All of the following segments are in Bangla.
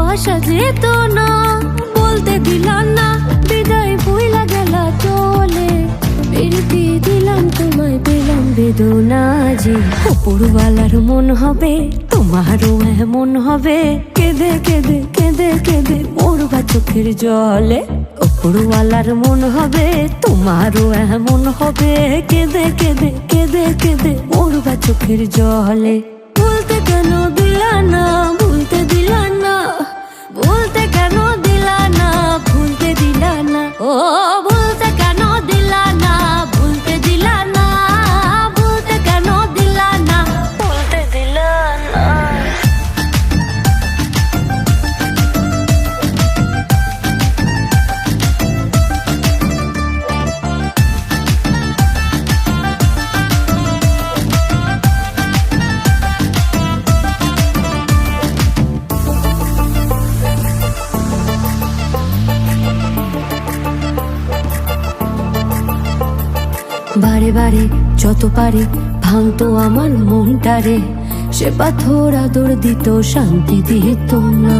ভালোবাসা যেত না, বলতে দিলাম না, বিদায় বইলা গেলা চলে। প্রীতি দিলাম, তোমায় পেলাম বেদনা যে। উপরওয়ালার মন হবে, তোমারও এমন হবে। কেঁদে কেঁদে কেঁদে কেঁদে মরবা চোখের জলে। উপরওয়ালার মন হবে, তোমারও এমন হবে। কেঁদে কেঁদে কেঁদে কেঁদে মরবা চোখের জলে। বারে বারে যত পারে ভাঙতো আমার মনটারে। সে পাথর আদর দিত, শান্তি দিত না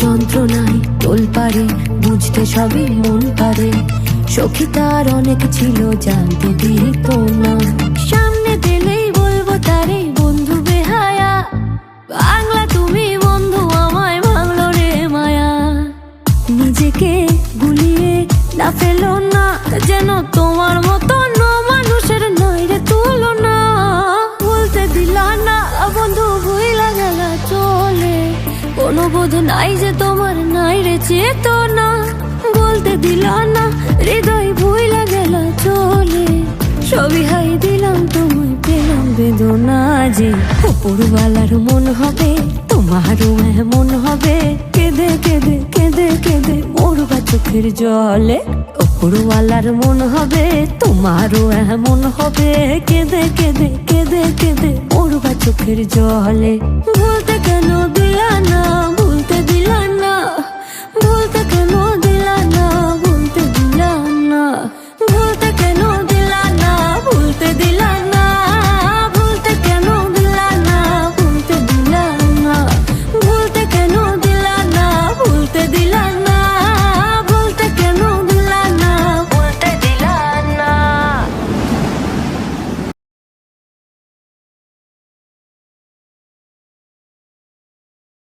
যন্ত্রণায় তোল পারে, বুঝতে সবই মন পারে। সখী তার অনেক ছিল, জানতে দিত না সামনে দিলেই বলব তারে, বন্ধু বেহায়া বাংলা তুমি বন্ধু, আমায় ভাঙলো রে মায়া। নিজেকে গুলিয়ে না ফেলো না যেন তোমার মতো ন মানুষের নয় রে তুলনা। বলতে দিলা না বন্ধু ভুইলা গেলা চলে। কোনো বোধ নাই যে তোমার নাই রে চেতনা। বলতে দিলা না, হৃদয় ভুইলা গেলা চলে। সবই হাই দিলাম তোমায়, পেলাম বেদনা যে। উপরওয়ালার মন হবে, তোমারও এমন হবে। কেঁদে কেঁদে কেঁদে কেঁদে চোখের জলে ওপরওয়ালার মন হবে, তোমারও এমন হবে। কেঁদে কেঁদে কেঁদে কেঁদে ওরবা চোখের জলে। বলতে কেন দিলা না